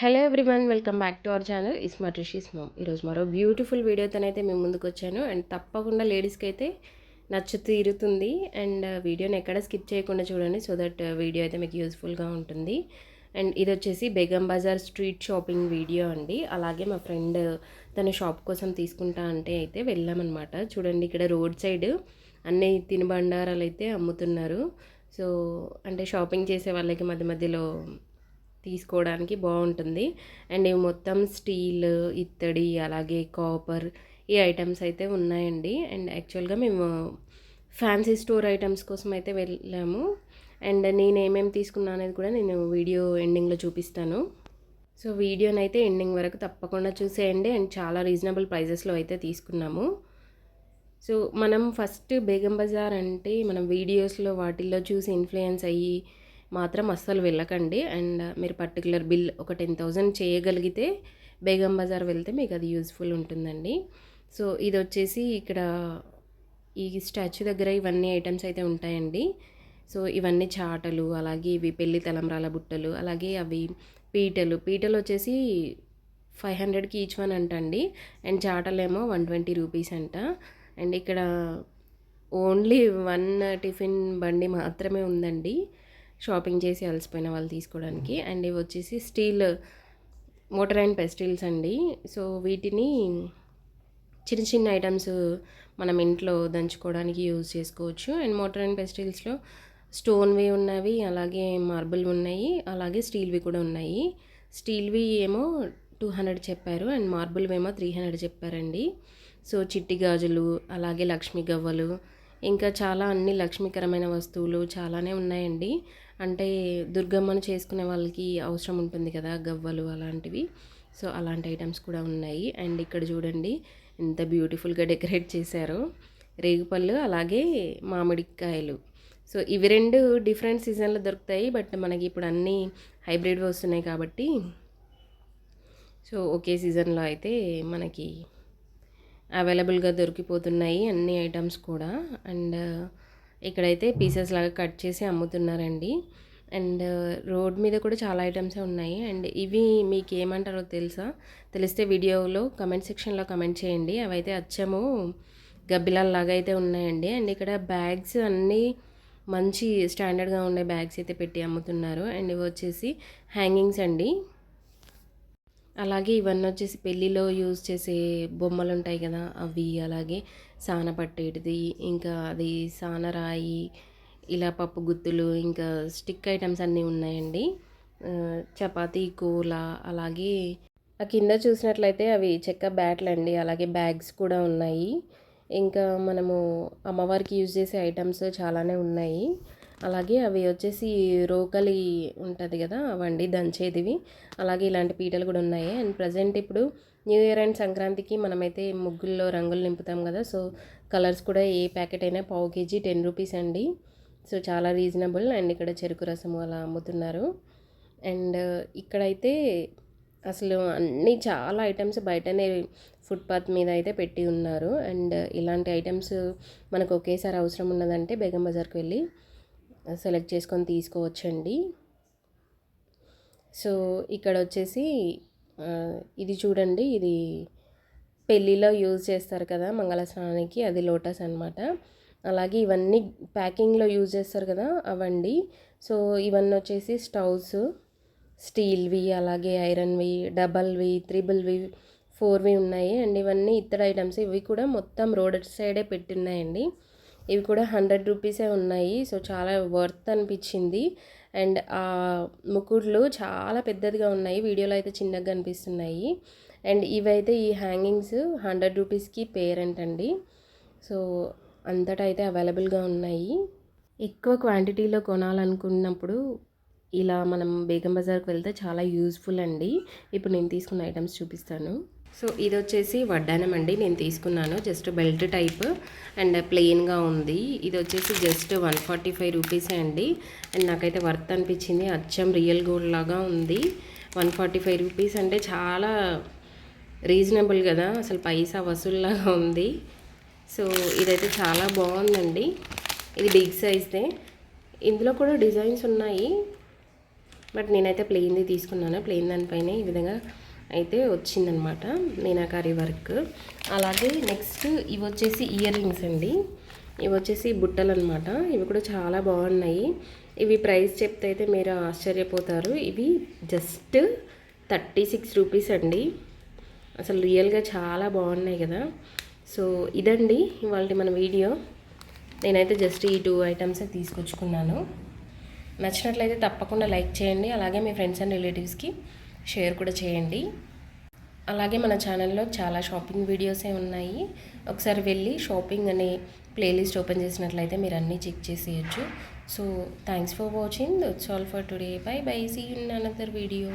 Hello everyone welcome back to our channel. ISmart Rishi's mom. ఈరోజు మరో beautiful వీడియోతోనైతే మేము ముందుకు వచ్చాను అండ్ తప్పకుండా లేడీస్కి అయితే నచ్చు తీరుతుంది. అండ్ వీడియోని ఎక్కడ స్కిప్ చేయకుండా చూడండి సో దట్ వీడియో అయితే మీకు యూస్ఫుల్గా ఉంటుంది. అండ్ ఇది వచ్చేసి Begum Bazaar street shopping video అండి. అలాగే మా ఫ్రెండ్ తన షాప్ కోసం తీసుకుంటా అంటే అయితే వెళ్ళామన్నమాట. చూడండి ఇక్కడ రోడ్ సైడ్ అన్ని తినుబండారాలు అయితే అమ్ముతున్నారు. సో అంటే షాపింగ్ చేసే వాళ్ళకి మధ్య మధ్యలో తీసుకోవడానికి బాగుంటుంది. అండ్ ఇవి మొత్తం స్టీల్ ఇత్తడి అలాగే కాపర్ ఈ ఐటమ్స్ అయితే ఉన్నాయండి. అండ్ యాక్చువల్గా మేము ఫ్యాన్సీ స్టోర్ ఐటమ్స్ కోసం అయితే వెళ్ళాము. అండ్ నేను ఏమేమి తీసుకున్నా అనేది కూడా నేను వీడియో ఎండింగ్లో చూపిస్తాను. సో వీడియోని అయితే ఎండింగ్ వరకు తప్పకుండా చూసేయండి. అండ్ చాలా రీజనబుల్ ప్రైజెస్లో అయితే తీసుకున్నాము. సో మనం ఫస్ట్ బేగం బజార్ అంటే మనం వీడియోస్లో వాటిల్లో చూసి ఇన్ఫ్లుయెన్స్ అయ్యి మాత్రం అస్సలు వెళ్ళకండి. అండ్ మీరు పర్టికులర్ బిల్ ఒక టెన్ థౌజండ్ చేయగలిగితే బేగం బజార్ వెళ్తే మీకు అది యూస్ఫుల్ ఉంటుందండి. సో ఇది వచ్చేసి ఇక్కడ ఈ స్టాచ్యూ దగ్గర ఇవన్నీ ఐటమ్స్ అయితే ఉంటాయండి. సో ఇవన్నీ చాటలు అలాగే ఇవి పెళ్ళి తలంబ్రాల బుట్టలు అలాగే అవి పీటలు. పీటలు వచ్చేసి ఫైవ్ హండ్రెడ్కి ఈచ్ వన్ అంటండి. అండ్ చాటలేమో వన్ ట్వంటీ రూపీస్ అంట. అండ్ ఇక్కడ ఓన్లీ వన్ టిఫిన్ బండి మాత్రమే ఉందండి. షాపింగ్ చేసి అలసిపోయిన వాళ్ళు తీసుకోవడానికి. అండ్ ఇవి వచ్చేసి స్టీల్ మోటర్ అండ్ పెస్టిల్స్ అండి. సో వీటిని చిన్న చిన్న ఐటమ్స్ మనం ఇంట్లో దంచుకోవడానికి యూజ్ చేసుకోవచ్చు. అండ్ మోటర్ అండ్ పెస్టిల్స్లో స్టోన్వి ఉన్నవి అలాగే మార్బుల్ ఉన్నాయి అలాగే స్టీల్వి కూడా ఉన్నాయి. స్టీల్వి ఏమో టూ హండ్రెడ్ చెప్పారు అండ్ మార్బుల్వి ఏమో త్రీ హండ్రెడ్ చెప్పారండి. సో చిట్టి గాజులు అలాగే లక్ష్మీ గవ్వలు ఇంకా చాలా అన్ని లక్ష్మీకరమైన వస్తువులు చాలానే ఉన్నాయండి. అంటే దుర్గమ్మను చేసుకునే వాళ్ళకి అవసరం ఉంటుంది కదా గవ్వలు అలాంటివి. సో అలాంటి ఐటమ్స్ కూడా ఉన్నాయి. అండ్ ఇక్కడ చూడండి ఎంత బ్యూటిఫుల్గా డెకరేట్ చేశారో. రేగుపళ్ళు అలాగే మామిడికాయలు. సో ఇవి రెండు డిఫరెంట్ సీజన్లో దొరుకుతాయి. బట్ మనకి ఇప్పుడు అన్నీ హైబ్రిడ్ వస్తున్నాయి కాబట్టి. సో ఒకే సీజన్లో అయితే మనకి అవైలబుల్గా దొరికిపోతున్నాయి అన్ని ఐటమ్స్ కూడా. అండ్ ఇక్కడైతే పీసెస్ లాగా కట్ చేసి అమ్ముతున్నారండి. అండ్ రోడ్ మీద కూడా చాలా ఐటమ్సే ఉన్నాయి. అండ్ ఇవి మీకు ఏమంటారో తెలుసా? తెలిస్తే వీడియోలో కమెంట్ సెక్షన్లో కమెంట్ చేయండి. అవైతే అచ్చము గబ్బిలాల్లాగా అయితే ఉన్నాయండి. అండ్ ఇక్కడ బ్యాగ్స్ అన్నీ మంచి స్టాండర్డ్గా ఉండే బ్యాగ్స్ అయితే పెట్టి అమ్ముతున్నారు. అండ్ ఇవి వచ్చేసి హ్యాంగింగ్స్ అండి. అలాగే ఇవన్నీ వచ్చేసి పెళ్ళిలో యూజ్ చేసే బొమ్మలు ఉంటాయి కదా అవి అలాగే సాన పట్టేటిది ఇంకా అది సాన రాయి ఇలా పప్పు గుత్తులు ఇంకా స్టిక్ ఐటమ్స్ అన్నీ ఉన్నాయండి. చపాతీ కూల అలాగే ఆ కింద చూసినట్లయితే అవి చెక్క బ్యాట్లు అండి అలాగే బ్యాగ్స్ కూడా ఉన్నాయి. ఇంకా మనము అమ్మవారికి యూజ్ చేసే ఐటమ్స్ చాలానే ఉన్నాయి. అలాగే అవి వచ్చేసి రోకలి ఉంటుంది కదా అవండి దంచేదివి. అలాగే ఇలాంటి పీటలు కూడా ఉన్నాయి. అండ్ ప్రజెంట్ ఇప్పుడు న్యూ ఇయర్ అండ్ సంక్రాంతికి మనమైతే ముగ్గుల్లో రంగులు నింపుతాం కదా సో కలర్స్ కూడా ఏ ప్యాకెట్ అయినా పావు కేజీ టెన్ రూపీస్ అండి. సో చాలా రీజనబుల్ అండ్ ఇక్కడ చెరుకు రసము అలా అమ్ముతున్నారు. అండ్ ఇక్కడైతే అసలు అన్నీ చాలా ఐటమ్స్ బయటనే ఫుట్పాత్ మీద అయితే పెట్టి ఉన్నారు. అండ్ ఇలాంటి ఐటమ్స్ మనకు ఒకేసారి అవసరం ఉన్నదంటే బేగం బజార్కి వెళ్ళి సెలెక్ట్ చేసుకొని తీసుకోవచ్చండి. సో ఇక్కడ వచ్చేసి ఇది చూడండి ఇది పెళ్ళిలో యూజ్ చేస్తారు కదా మంగళ స్నానానికి అది లోటస్ అనమాట అలాగే ఇవన్నీ ప్యాకింగ్లో యూజ్ చేస్తారు కదా అవండి. సో ఇవన్నీ వచ్చేసి స్టవ్స్ స్టీల్వి అలాగే ఐరన్వి డబల్వి త్రిబుల్వి ఫోర్వి ఉన్నాయి. అండ్ ఇవన్నీ ఇతర ఐటమ్స్ ఇవి కూడా మొత్తం రోడ్ సైడే పెట్టున్నాయండి. ఇవి కూడా హండ్రెడ్ రూపీసే ఉన్నాయి. సో చాలా వర్త్ అనిపించింది. అండ్ ఆ ముకుడ్లు చాలా పెద్దదిగా ఉన్నాయి. వీడియోలో అయితే చిన్నగా కనిపిస్తున్నాయి. అండ్ ఇవైతే ఈ హ్యాంగింగ్స్ హండ్రెడ్ రూపీస్కి పేరెంట్ అండి. సో అంతటా అయితే అవైలబుల్గా ఉన్నాయి. ఎక్కువ క్వాంటిటీలో కొనాలనుకున్నప్పుడు ఇలా మనం బేగం బజార్కి వెళ్తే చాలా యూస్ఫుల్ అండి. ఇప్పుడు నేను తీసుకున్న ఐటమ్స్ చూపిస్తాను. సో ఇది వచ్చేసి వడ్డానం అండి. నేను తీసుకున్నాను. జస్ట్ బెల్ట్ టైప్ అండ్ ప్లెయిన్గా ఉంది. ఇది వచ్చేసి జస్ట్ వన్ ఫార్టీ ఫైవ్ రూపీసే అండి. అండ్ నాకైతే వర్త్ అనిపించింది. అచ్చం రియల్ గోల్డ్ లాగా ఉంది. వన్ ఫార్టీ ఫైవ్ రూపీస్ అంటే చాలా రీజనబుల్ కదా. అసలు పైసా వసూల్లాగా ఉంది. సో ఇదైతే చాలా బాగుందండి. ఇది బిగ్ సైజ్దే. ఇందులో కూడా డిజైన్స్ ఉన్నాయి. బట్ నేనైతే ప్లెయిన్ది తీసుకున్నాను. ప్లెయిన్ దానిపైన ఈ విధంగా అయితే వచ్చిందనమాట మీనాకారి వర్క్. అలాగే నెక్స్ట్ ఇవి వచ్చేసి ఇయర్ రింగ్స్ అండి. ఇవి వచ్చేసి బుట్టలు అనమాట ఇవి కూడా చాలా బాగున్నాయి. ఇవి ప్రైస్ చెప్తే అయితే మీరు ఆశ్చర్యపోతారు. ఇవి జస్ట్ థర్టీ సిక్స్ రూపీస్ అండి. అసలు రియల్గా చాలా బాగున్నాయి కదా. సో ఇదండి ఇవాళ మన వీడియో. నేనైతే జస్ట్ ఈ టూ ఐటమ్స్ తీసుకొచ్చుకున్నాను. నచ్చినట్లయితే తప్పకుండా లైక్ చేయండి. అలాగే మీ ఫ్రెండ్స్ అండ్ రిలేటివ్స్కి షేర్ కూడా చేయండి. అలాగే మన ఛానల్లో చాలా షాపింగ్ వీడియోసే ఉన్నాయి. ఒకసారి వెళ్ళి షాపింగ్ అనే ప్లేలిస్ట్ ఓపెన్ చేసినట్లయితే మీరు అన్నీ చెక్ చేసేయచ్చు. So thanks for watching that's all for today bye bye see in another video